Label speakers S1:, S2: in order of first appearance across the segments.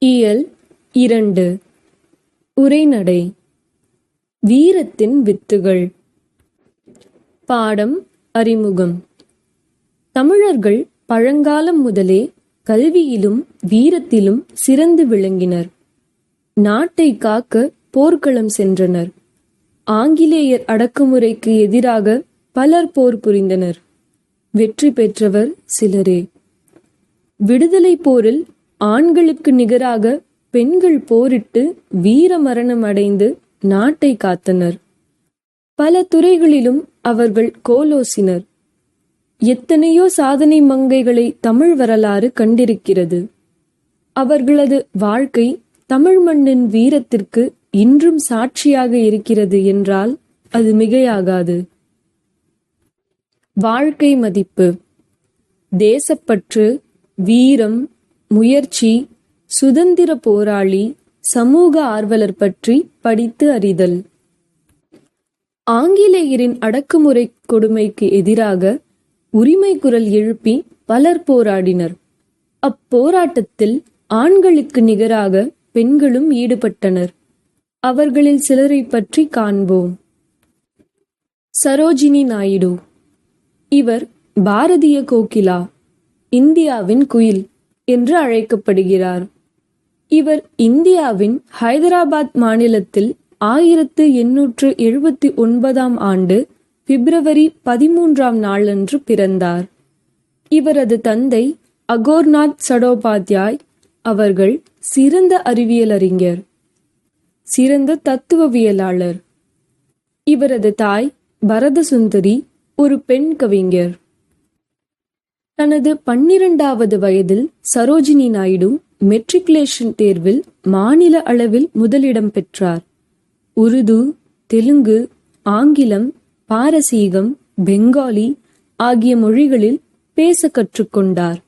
S1: இயல் இரண்டு. உரைநடை. வீரத்தின் வித்துகள். பாடம் அறிமுகம். தமிழர்கள் பழங்காலம் முதலே கல்வியிலும் வீரத்திலும் சிறந்து விளங்கினர். நாட்டை காக்க போர்க்களம் சென்றனர். ஆங்கிலேயர் அடக்குமுறைக்கு எதிராக பலர் போர் புரிந்தனர். வெற்றி பெற்றவர் சிலரே. விடுதலை போரில் ஆண்களுக்கு நிகராக பெண்கள் போரிட்டு வீர மரணம் அடைந்து நாட்டை காத்தனர். பல துறைகளிலும் அவர்கள் கோலோசினர். எத்தனையோ சாதனை மங்கைகளை தமிழ் வரலாறு கண்டிருக்கிறது. அவர்களது வாழ்க்கை தமிழ் மண்ணின் வீரத்திற்கு இன்றும் சாட்சியாக இருக்கிறது என்றால் அது மிகையாகாது. வாழ்க்கை மதிப்பு. தேசப்பற்று வீரம் முயற்சி சுதந்திர போராளி சமூக ஆர்வலர் பற்றி படித்து அறிதல். ஆங்கிலேயரின் அடக்குமுறை கொடுமைக்கு எதிராக உரிமை குரல் எழுப்பி பலர் போராடினர். அப்போராட்டத்தில் ஆண்களுக்கு நிகராக பெண்களும் ஈடுபட்டனர். அவர்களில் சிலரை பற்றி காண்போம். சரோஜினி நாயுடு. இவர் பாரதிய கோகிலா இந்தியாவின் குயில். என்று அழைக்கப்படுகிறார். இவர் இந்தியாவின் ஹைதராபாத் மாநிலத்தில் ஆயிரத்து எண்ணூற்று எழுபத்தி ஒன்பதாம் ஆண்டு பிப்ரவரி பதிமூன்றாம் நாளன்று பிறந்தார். இவரது தந்தை அகோர்நாத் சடோபாத்யாய் அவர்கள் சிறந்த அறிவியலறிஞர் சிறந்த தத்துவவியலாளர். இவரது தாய் பரதசுந்தரி ஒரு பெண் கவிஞர். தனது பன்னிரண்டாவது வயதில் சரோஜினி நாயுடு மெட்ரிகுலேஷன் தேர்வில் மாநில அளவில் முதலிடம் பெற்றார். உருது தெலுங்கு ஆங்கிலம் பாரசீகம் பெங்காலி ஆகிய மொழிகளில் பேச கற்றுக்கொண்டார்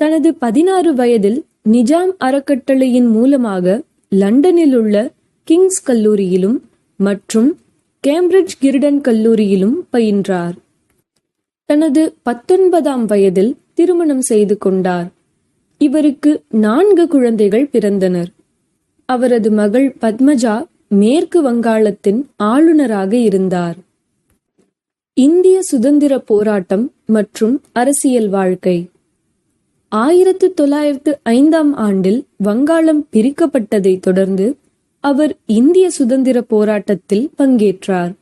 S1: தனது பதினாறு வயதில் நிஜாம் அறக்கட்டளையின் மூலமாக லண்டனில் உள்ள கிங்ஸ் கல்லூரியிலும் மற்றும் கேம்பிரிட்ஜ் கிர்டன் கல்லூரியிலும் பயின்றார். தனது பத்தொன்பதாம் வயதில் திருமணம் செய்து கொண்டார். இவருக்கு நான்கு குழந்தைகள் பிறந்தனர். அவரது மகள் பத்மஜா மேற்கு வங்காளத்தின் ஆளுநராக இருந்தார். இந்திய சுதந்திர போராட்டம் மற்றும் அரசியல் வாழ்க்கை. ஆயிரத்து தொள்ளாயிரத்து ஐந்தாம் ஆண்டில் வங்காளம் பிரிக்கப்பட்டதைத் தொடர்ந்து அவர் இந்திய சுதந்திர போராட்டத்தில் பங்கேற்றார்.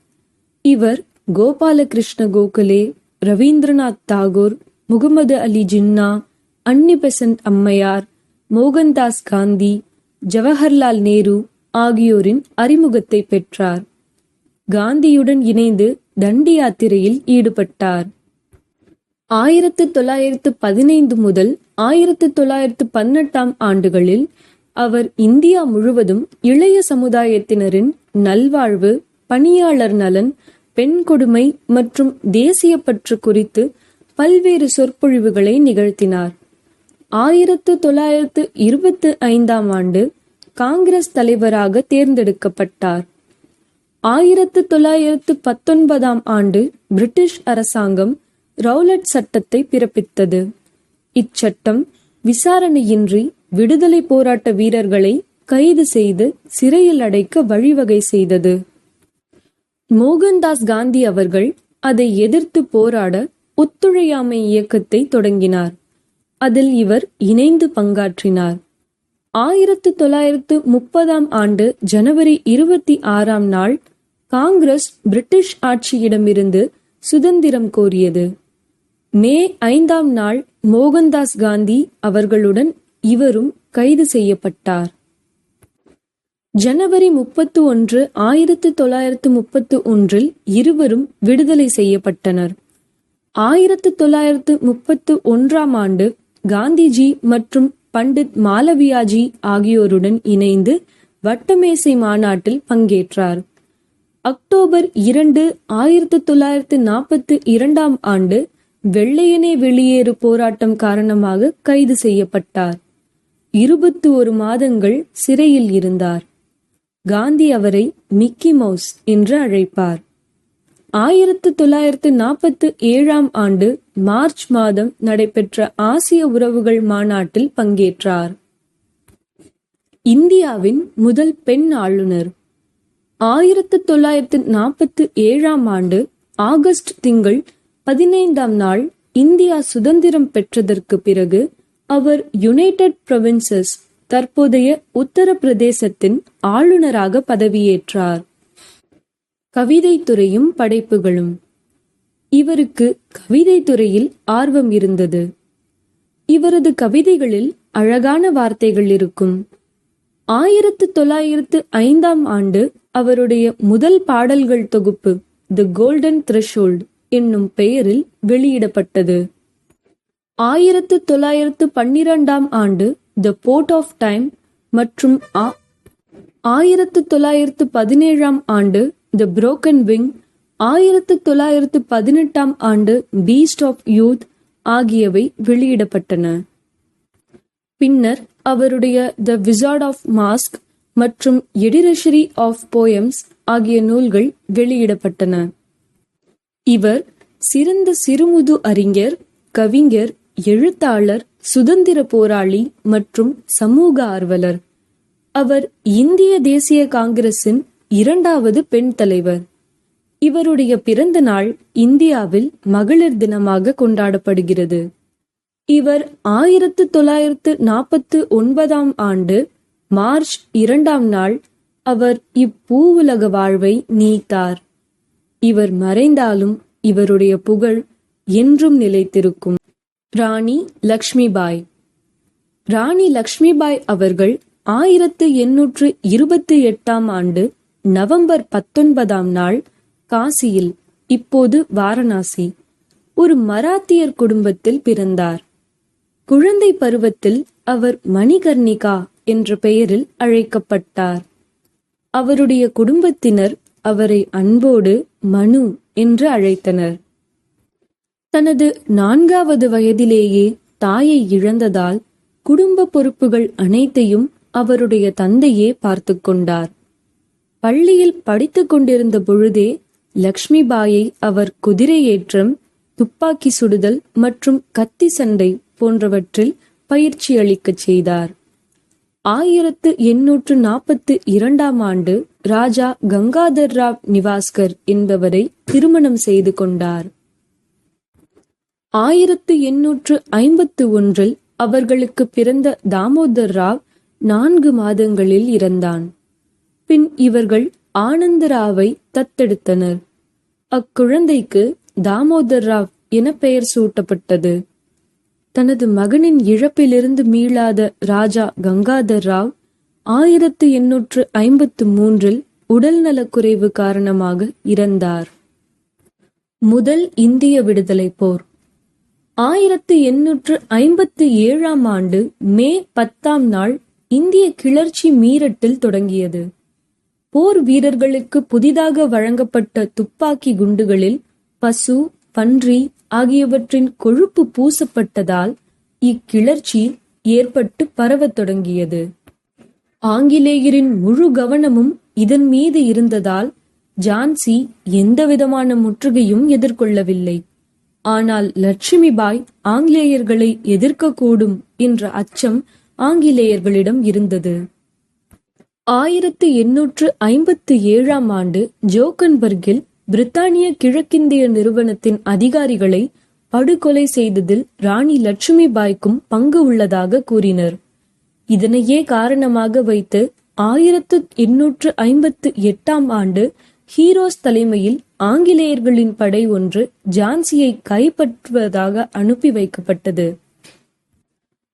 S1: இவர் கோபாலகிருஷ்ண கோகலே ரவீந்திரநாத் தாகூர் முகமது அலி ஜின்னா அன்னி பெசன்ட் அம்மையார் மோகன்தாஸ் காந்தி ஜவஹர்லால் நேரு ஆகியோரின் அறிமுகத்தை பெற்றார். காந்தியுடன் இணைந்து தண்டி யாத்திரையில் ஈடுபட்டார். ஆயிரத்து தொள்ளாயிரத்து பதினைந்து முதல் ஆயிரத்து தொள்ளாயிரத்து பதினெட்டாம் ஆண்டுகளில் அவர் இந்தியா முழுவதும் இளைய சமுதாயத்தினரின் நல்வாழ்வு பணியாளர் நலன் பெண் கொடுமை மற்றும் தேசியப்பற்று குறித்து பல்வேறு சொற்பொழிவுகளை நிகழ்த்தினார். ஆயிரத்து தொள்ளாயிரத்து இருபத்து ஐந்தாம் ஆண்டு காங்கிரஸ் தலைவராக தேர்ந்தெடுக்கப்பட்டார். ஆயிரத்து தொள்ளாயிரத்து பத்தொன்பதாம் ஆண்டு பிரிட்டிஷ் அரசாங்கம் ரவுலட் சட்டத்தை பிறப்பித்தது. இச்சட்டம் விசாரணையின்றி விடுதலை போராட்ட வீரர்களை கைது செய்து சிறையில் அடைக்க வழிவகை செய்தது. மோகன்தாஸ் காந்தி அவர்கள் அதை எதிர்த்து போராட ஒத்துழையாமை இயக்கத்தை தொடங்கினார். அதில் இவர் இணைந்து பங்காற்றினார். ஆயிரத்து தொள்ளாயிரத்து முப்பதாம் ஆண்டு ஜனவரி இருபத்தி ஆறாம் நாள் காங்கிரஸ் பிரிட்டிஷ் ஆட்சியிடமிருந்து சுதந்திரம் கோரியது. மே ஐந்தாம் நாள் மோகன்தாஸ் காந்தி அவர்களுடன் இவரும் கைது செய்யப்பட்டார். ஜனவரி முப்பத்து ஒன்று ஆயிரத்து தொள்ளாயிரத்து முப்பத்து ஒன்றில் இருவரும் விடுதலை செய்யப்பட்டனர். ஆயிரத்து தொள்ளாயிரத்து முப்பத்து ஒன்றாம் ஆண்டு காந்திஜி மற்றும் பண்டித் மாலவியாஜி ஆகியோருடன் இணைந்து வட்டமேசை மாநாட்டில் பங்கேற்றார். அக்டோபர் இரண்டு ஆயிரத்து தொள்ளாயிரத்து நாற்பத்து இரண்டாம் ஆண்டு வெள்ளையனே வெளியேறு போராட்டம் காரணமாக கைது செய்யப்பட்டார். இருபத்தி ஒரு மாதங்கள் சிறையில் இருந்தார். காந்தி அவரை மிக்கி மவுஸ் என்று அழைப்பார். ஆயிரத்து தொள்ளாயிரத்து நாற்பத்து ஏழாம் ஆண்டு மார்ச் மாதம் நடைபெற்ற ஆசிய உறவுகள் மாநாட்டில் பங்கேற்றார். இந்தியாவின் முதல் பெண் ஆளுநர். ஆயிரத்து தொள்ளாயிரத்து நாற்பத்து ஏழாம் ஆண்டு ஆகஸ்ட் திங்கள் பதினைந்தாம் நாள் இந்தியா சுதந்திரம் பெற்றதற்கு பிறகு அவர் யுனைடெட் ப்ரொவின்சஸ் தற்போதைய உத்தரப்பிரதேசத்தின் ஆளுநராக பதவியேற்றார். கவிதைத்துறையும் படைப்புகளும். இவருக்கு கவிதைத்துறையில் ஆர்வம் இருந்தது. இவரது கவிதைகளில் அழகான வார்த்தைகள் இருக்கும். ஆயிரத்து தொள்ளாயிரத்து ஐந்தாம் ஆண்டு அவருடைய முதல் பாடல்கள் தொகுப்பு தி கோல்டன் த்ரெஷோல்ட் என்னும் பெயரில் வெளியிடப்பட்டது. ஆயிரத்து தொள்ளாயிரத்து பன்னிரண்டாம் ஆண்டு த போர்ட் ஆஃப் டைம் மற்றும் ஆயிரத்து தொள்ளாயிரத்து பதினேழாம் ஆண்டு த புரோக்கன் விங் ஆயிரத்து தொள்ளாயிரத்து பதினெட்டாம் ஆண்டு பீஸ்ட் ஆஃப் யூத் ஆகியவை வெளியிடப்பட்டன. பின்னர் அவருடைய த விசார்ட் ஆஃப் மாஸ்க் மற்றும் எடிரஷரி ஆஃப் போயம்ஸ் ஆகிய நூல்கள் வெளியிடப்பட்டன. இவர் சிறந்த சிறுமுது அறிஞர் கவிஞர் எழுத்தாளர் சுதந்திர போராளி மற்றும் சமூக ஆர்வலர். அவர் இந்திய தேசிய காங்கிரசின் இரண்டாவது பெண் தலைவர். இவருடைய பிறந்த நாள் இந்தியாவில் மகளிர் தினமாக கொண்டாடப்படுகிறது. இவர் ஆயிரத்து தொள்ளாயிரத்து நாற்பத்து ஒன்பதாம் ஆண்டு மார்ச் இரண்டாம் நாள் அவர் இப்பூவுலக வாழ்வை நீத்தார். இவர் மறைந்தாலும் இவருடைய புகழ் என்றும் நிலைத்திருக்கும். ராணி லக்ஷ்மிபாய். ராணி லக்ஷ்மிபாய் அவர்கள் ஆயிரத்து எண்ணூற்று இருபத்தி எட்டாம் ஆண்டு நவம்பர் பத்தொன்பதாம் நாள் காசியில் இப்போது வாரணாசி ஒரு மராத்தியர் குடும்பத்தில் பிறந்தார். குழந்தை பருவத்தில் அவர் மணிகர்ணிகா என்ற பெயரில் அழைக்கப்பட்டார். அவருடைய குடும்பத்தினர் அவரை அன்போடு மனு என்று அழைத்தனர். தனது நான்காவது வயதிலேயே தாயை இழந்ததால் குடும்ப பொறுப்புகள் அனைத்தையும் அவருடைய தந்தையே பார்த்து கொண்டார். பள்ளியில் படித்துக் கொண்டிருந்த பொழுதே லக்ஷ்மிபாயை அவர் குதிரையேற்றம் துப்பாக்கி சுடுதல் மற்றும் கத்தி சண்டை போன்றவற்றில் பயிற்சி அளிக்கச் செய்தார். ஆயிரத்து எண்ணூற்று நாற்பத்து இரண்டாம் ஆண்டு ராஜா கங்காதர் ராவ் நிவாஸ்கர் என்பவரை திருமணம் செய்து கொண்டார். ஆயிரத்து எண்ணூற்று ஐம்பத்து ஒன்றில் அவர்களுக்கு பிறந்த தாமோதர் ராவ் நான்கு மாதங்களில் இறந்தான். பின் இவர்கள் ஆனந்தராவை தத்தெடுத்தனர். அக்குழந்தைக்கு தாமோதர் ராவ் என பெயர் சூட்டப்பட்டது. தனது மகனின் இழப்பிலிருந்து மீளாத ராஜா கங்காதர் ராவ் ஆயிரத்து எண்ணூற்று ஐம்பத்து மூன்றில் உடல்நலக்குறைவு காரணமாக இறந்தார். முதல் இந்திய விடுதலை போர். ஆயிரத்து எண்ணூற்று ஐம்பத்து ஏழாம் ஆண்டு மே பத்தாம் நாள் இந்திய கிளர்ச்சி மீரட்டில் தொடங்கியது. போர் வீரர்களுக்கு புதிதாக வழங்கப்பட்ட துப்பாக்கி குண்டுகளில் பசு பன்றி ஆகியவற்றின் கொழுப்பு பூசப்பட்டதால் இக்கிளர்ச்சி ஏற்பட்டு பரவத் தொடங்கியது. ஆங்கிலேயரின் முழு கவனமும் இதன் மீது இருந்ததால் ஜான்சி எந்தவிதமான முற்றுகையும் எதிர்கொள்ளவில்லை. ஆனால் லட்சுமிபாய் ஆங்கிலேயர்களை எதிர்க்கக்கூடும் என்ற அச்சம் ஆங்கிலேயர்களிடம் இருந்தது. ஆயிரத்து எண்ணூற்று ஐம்பத்து ஏழாம் ஆண்டு ஜோக்கன்பர்கில் பிரித்தானிய கிழக்கிந்திய நிறுவனத்தின் அதிகாரிகளை படுகொலை செய்ததில் ராணி லட்சுமிபாய்க்கும் பங்கு உள்ளதாக கூறினர். இதனையே காரணமாக வைத்து ஆயிரத்து எண்ணூற்று ஐம்பத்து எட்டாம் ஆண்டு ஹீரோஸ் தலைமையில் ஆங்கிலேயர்களின் படை ஒன்று ஜான்சியை கைப்பற்றுவதாக அனுப்பி வைக்கப்பட்டது.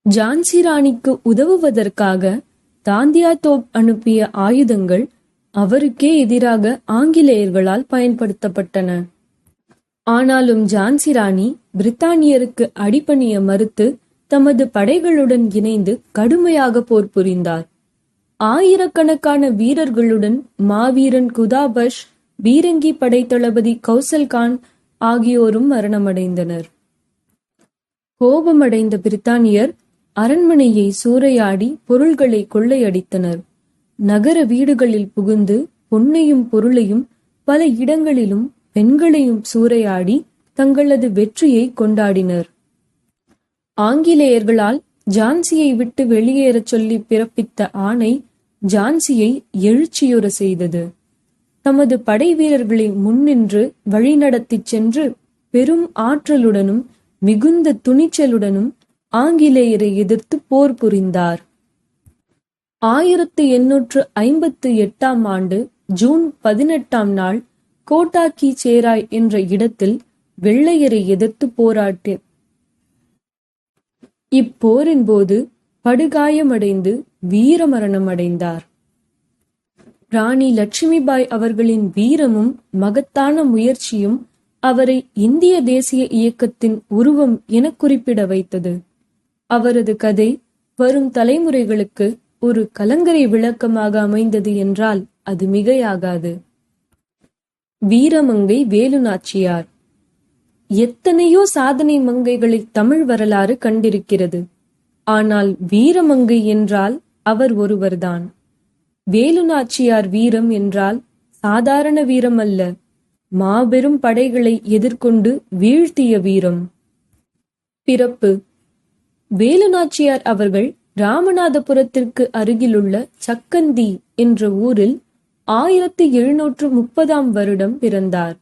S1: ஜான்சி ராணிக்கு உதவுவதற்காக தாந்தியா தோப் அனுப்பிய ஆயுதங்கள் அவருக்கே எதிராக ஆங்கிலேயர்களால் பயன்படுத்தப்பட்டன. ஆனாலும் ஜான்சி ராணி பிரித்தானியருக்கு அடிபணிய மறுத்து தமது படைகளுடன் இணைந்து கடுமையாக போர் புரிந்தார் ஆயிரக்கணக்கான வீரர்களுடன் மாவீரன் குதாபஷ் பீரங்கி படை தளபதி கௌசல்கான் ஆகியோரும் மரணமடைந்தனர். கோபமடைந்த பிரித்தானியர் அரண்மனையை சூறையாடி பொருள்களை கொள்ளையடித்தனர். நகர வீடுகளில் புகுந்து பொன்னையும் பொருளையும் பல இடங்களிலும் பெண்களையும் சூறையாடி தங்களது வெற்றியை கொண்டாடினர். ஆங்கிலேயர்களால் ஜான்சியை விட்டு வெளியேறச் சொல்லி பிறப்பித்த ஆணை ஜான்சியை எழுச்சியுற செய்தது. தமது படை வீரர்களை முன்னின்று வழிநடத்திச் சென்று பெரும் ஆற்றலுடனும் மிகுந்த துணிச்சலுடனும் ஆங்கிலேயரை எதிர்த்து போர் புரிந்தார். ஆயிரத்து எண்ணூற்று ஐம்பத்து எட்டாம் ஆண்டு ஜூன் பதினெட்டாம் நாள் கோட்டாக்கி சேராய் என்ற இடத்தில் வெள்ளையரை எதிர்த்து போராட்டி இப்போரின் போது படுகாயமடைந்து வீரமரணம் அடைந்தார் ராணி லட்சுமிபாய் அவர்களின் வீரமும் மகத்தான முயற்சியும் அவரை இந்திய தேசிய இயக்கத்தின் உருவம் என குறிப்பிட வைத்தது. அவரது கதை வரும் தலைமுறைகளுக்கு ஒரு கலங்கரை விளக்கமாக அமைந்தது என்றால் அது மிகையாகாது. வீரமங்கை வேலுநாச்சியார். எத்தனையோ சாதனை மங்கைகளை தமிழ் வரலாறு கண்டிருக்கிறது. ஆனால் வீரமங்கை என்றால் அவர் ஒருவர்தான். வேலுநாச்சியார் வீரம் என்றால் சாதாரண வீரம் அல்ல. மாபெரும் படைகளை எதிர்கொண்டு வீழ்த்திய வீரம். பிறப்பு. வேலுநாச்சியார் அவர்கள் ராமநாதபுரத்திற்கு அருகிலுள்ள சக்கந்தி என்ற ஊரில் ஆயிரத்தி எழுநூற்று முப்பதாம் வருடம் பிறந்தார்.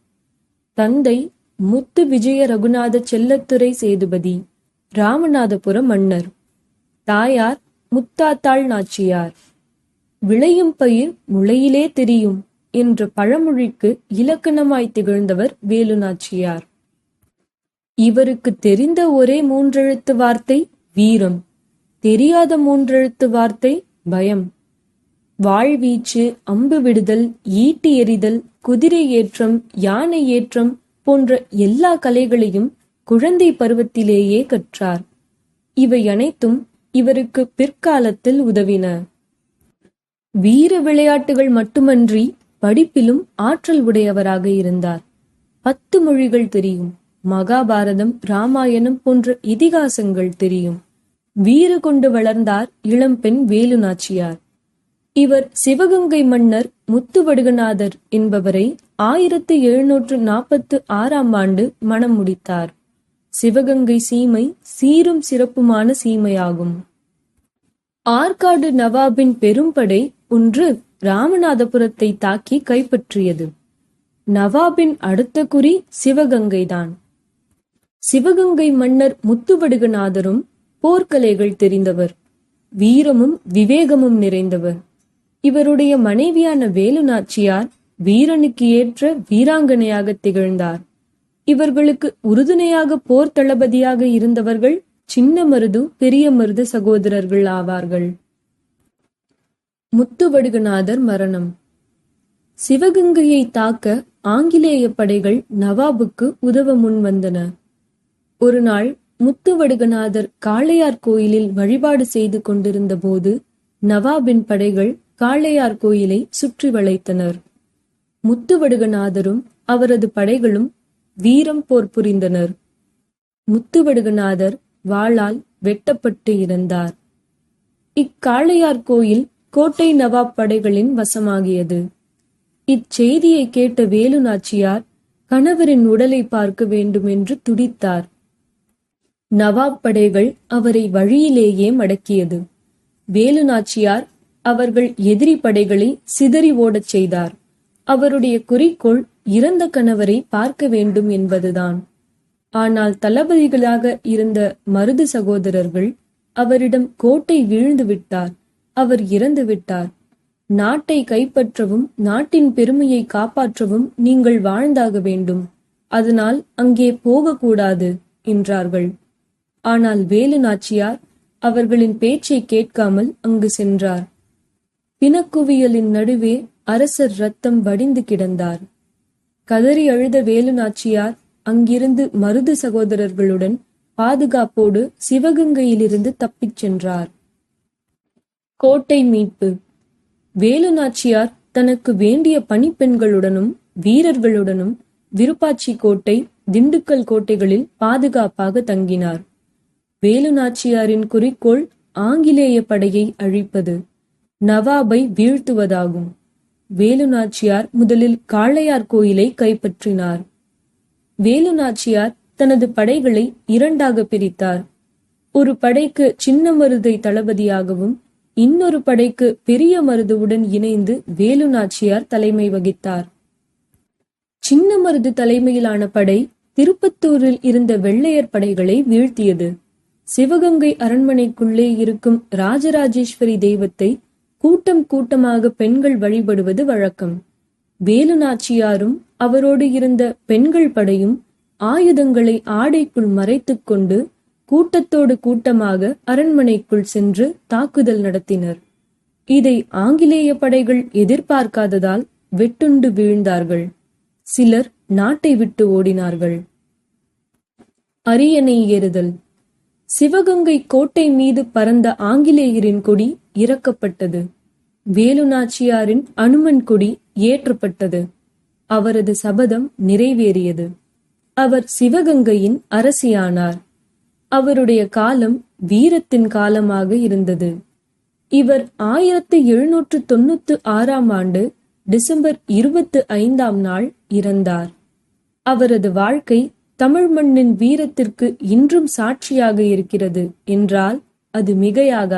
S1: தந்தை முத்து விஜய ரகுநாத செல்லத்துறை சேதுபதி ராமநாதபுர மன்னர். தாயார் முத்தாத்தாள் நாச்சியார் விளையும் பயிர் முளையிலே தெரியும் என்ற பழமொழிக்கு இலக்கணமாய் திகழ்ந்தவர் வேலு நாச்சியார். இவருக்கு தெரிந்த ஒரே மூன்றெழுத்து வார்த்தை வீரம் தெரியாத மூன்றெழுத்து வார்த்தை பயம். வாழ்வீச்சு அம்பு விடுதல் ஈட்டி எறிதல் குதிரை ஏற்றம் யானை ஏற்றம் போன்ற எல்லா கலைகளையும் குழந்தை பருவத்திலேயே கற்றார். இவை அனைத்தும் இவருக்கு பிற்காலத்தில் உதவின. வீர விளையாட்டுகள் மட்டுமன்றி படிப்பிலும் ஆற்றல் உடையவராக இருந்தார். பத்து மொழிகள் தெரியும். மகாபாரதம் ராமாயணம் போன்ற இதிகாசங்கள் தெரியும். வீறு கொண்டு வளர்ந்தார் இளம்பெண் வேலுநாச்சியார். இவர் சிவகங்கை மன்னர் முத்துவடுகநாதர் என்பவரை ஆயிரத்து எழுநூற்று நாற்பத்து ஆறாம் ஆண்டு மணம் முடித்தார். சிவகங்கை சீமை சீரும் சிறப்புமான சீமையாகும். ஆற்காடு நவாபின் பெரும்படை ஒன்று ராமநாதபுரத்தை தாக்கி கைப்பற்றியது. நவாபின் அடுத்த குறி சிவகங்கைதான். சிவகங்கை மன்னர் முத்துவடுகநாதரும் போர்க்கலைகள் தெரிந்தவர். வீரமும் விவேகமும் நிறைந்தவர். இவருடைய மனைவியான வேலுநாச்சியார் வீரனுக்கு ஏற்ற வீராங்கனையாக திகழ்ந்தார். இவர்களுக்கு உறுதுணையாக போர் தளபதியாக இருந்தவர்கள் சின்ன மருது பெரிய மருது சகோதரர்கள் ஆவார்கள். முத்துவடுகநாதர் மரணம். சிவகங்கையை தாக்க ஆங்கிலேய படைகள் நவாபுக்கு உதவ முன்வந்தன ஒரு நாள் முத்துவடுகநாதர் காளையார் கோயிலில் வழிபாடு செய்து கொண்டிருந்த போது நவாபின் படைகள் காளையார் கோயிலை சுற்றி வளைத்தனர். முத்துவடுகநாதரும் அவரது படைகளும் வீரம் போர் புரிந்தனர். முத்துவடுகநாதர் வாளால் வெட்டப்பட்டு இறந்தார். இக்காளையார் கோயில் கோட்டை நவாப் படைகளின் வசமாகியது. இச்செய்தியை கேட்ட வேலு நாச்சியார் கணவரின் உடலை பார்க்க வேண்டும் என்று துடித்தார். நவாப் படைகள் அவரை வழியிலேயே மடக்கியது. வேலு நாச்சியார் அவர்கள் எதிரி படைகளை சிதறி ஓடச் செய்தார். அவருடைய குறிக்கோள் இறந்த கணவரை பார்க்க வேண்டும் என்பதுதான். ஆனால் தளபதிகளாக இருந்த மருது சகோதரர்கள் அவரிடம் கோட்டை வீழ்ந்து விட்டார். அவர் இறந்து விட்டார். நாட்டை கைப்பற்றவும் நாட்டின் பெருமையை காப்பாற்றவும் நீங்கள் வாழ்ந்தாக வேண்டும். அதனால் அங்கே போகக்கூடாது என்றார்கள். ஆனால் வேலு நாச்சியார் அவர்களின் பேச்சை கேட்காமல் அங்கு சென்றார். பிணக்குவியலின் நடுவே அரசர் ரத்தம் வடிந்து கிடந்தார். கதறி அழுத வேலு நாச்சியார் அங்கிருந்து மருது சகோதரர்களுடன் பாதுகாப்போடு சிவகங்கையிலிருந்து தப்பிச் சென்றார். கோட்டை மீட்பு. வேலு நாச்சியார் தனக்கு வேண்டிய பணிப்பெண்களுடனும் வீரர்களுடனும் விருப்பாச்சி கோட்டை திண்டுக்கல் கோட்டைகளில் பாதுகாப்பாக தங்கினார். வேலு நாச்சியாரின் குறிக்கோள் ஆங்கிலேய படையை அழிப்பது நவாபை வீழ்த்துவதாகும். வேலு நாச்சியார் முதலில் காளையார் கோயிலை கைப்பற்றினார். வேலு நாச்சியார் தனது படைகளை இரண்டாக பிரித்தார். ஒரு படைக்கு சின்ன மருதை தளபதியாகவும் இன்னொரு படைக்கு பெரிய மருதுவுடன் இணைந்து வேலு நாச்சியார் தலைமை வகித்தார். சின்ன மருது தலைமையிலான படை திருப்பத்தூரில் இருந்த வெள்ளையர் படைகளை வீழ்த்தியது. சிவகங்கை அரண்மனைக்குள்ளே இருக்கும் ராஜராஜேஸ்வரி தெய்வத்தை கூட்டம் கூட்டமாக பெண்கள் வழிபடுவது வழக்கம். வேலு நாச்சியாரும் அவரோடு இருந்த பெண்கள் படையும் ஆயுதங்களை ஆடைக்குள் மறைத்துக் கொண்டு கூட்டத்தோடு கூட்டமாக அரண்மனைக்குள் சென்று தாக்குதல் நடத்தினர். இதை ஆங்கிலேய படைகள் எதிர்பார்க்காததால் வெட்டுண்டு வீழ்ந்தார்கள். சிலர் நாட்டை விட்டு ஓடினார்கள். அரியணை ஏறுதல். சிவகங்கை கோட்டை மீது பறந்த ஆங்கிலேயரின் கொடி இறக்கப்பட்டது. வேலு நாச்சியாரின் அனுமன் கொடி ஏற்றப்பட்டது. அவரது சபதம் நிறைவேறியது. அவர் சிவகங்கையின் அரசியானார். அவருடைய காலம் வீரத்தின் காலமாக இருந்தது. இவர் ஆயிரத்து எழுநூற்று தொண்ணூத்து ஆறாம் ஆண்டு டிசம்பர் இருபத்து ஐந்தாம் நாள் இறந்தார். அவரது வாழ்க்கை தமிழ் மண்ணின் வீரத்திற்கு இன்றும் சாட்சியாக இருக்கிறது என்றால் அது மிகையாக